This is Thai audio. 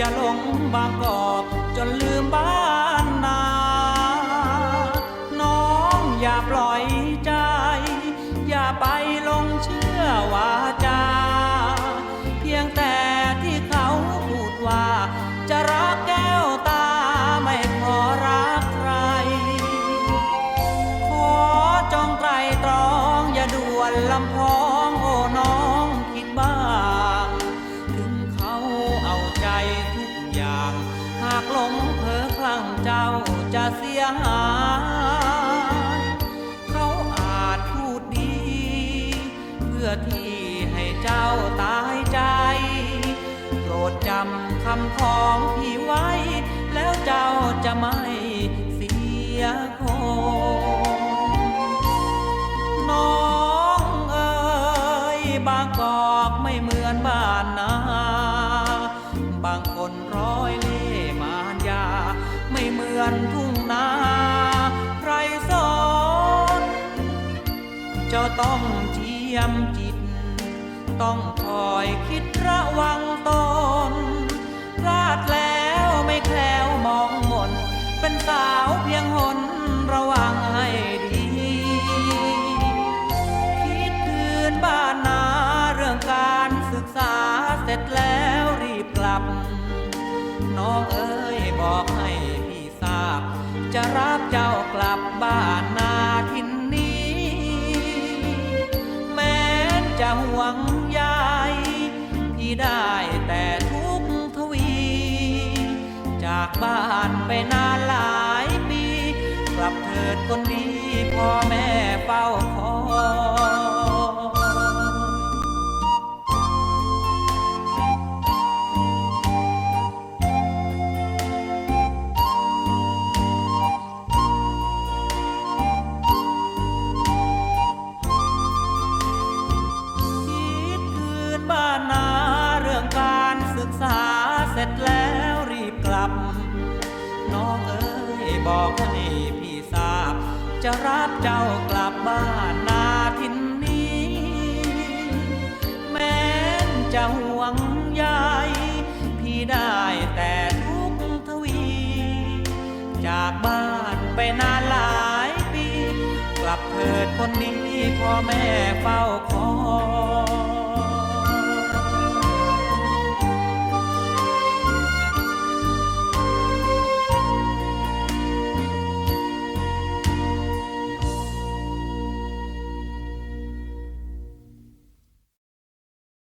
อย่าหลงบางกอบจนลืมบ้านนา น้องอย่าปล่อยใจ อย่าไปลงเชื่อวาจา เพียงแต่ที่เขาพูดว่า จะรักแก้วตาไม่พอรักใคร ขอจองไตรตรองอย่าด่วนลำพอาง หากหลงเผลอคลั่งเจ้าจะเสียหายเขาอาจพูดดี เพื่อที่ให้เจ้าตายใจโปรดจำคำของพี่ไว้ แล้วเจ้าจะไม่เสียคน้องเอ๋ยบางกอกไม่เหมือนบ้านนาบางคน ไม่เหมือนทุ่งนาใครสอนจ้าต้องเจียมจิต ต้องคอยคิดระวังตนพลาดแล้วไม่แคล้วมองมน เป็นสาวเพียงหนระวังให้ดี คิดคืนบ้านนาเรื่องการศึกษาเสร็จแล้วรีบกลับ น้องเอ๋ จะรับเจ้ากลับบ้านนาทินนี้ แม้จะห่วงใยพี่ได้แต่ทุกทวี จากบ้านไปนานหลายปี กลับเถิดคนดีพ่อแม่เฝ้าคอย ร็จแล้วรีบกลับ น้องเอ๋ยบอกให้พี่ทราบ จะรับเจ้ากลับบ้านนาทินนี้ แม้จะห่วงใยพี่ได้แต่ทุกทวี จากบ้านไปนานหลายปี กลับเถิดคนนี้พ่อแม่เฝ้าคอย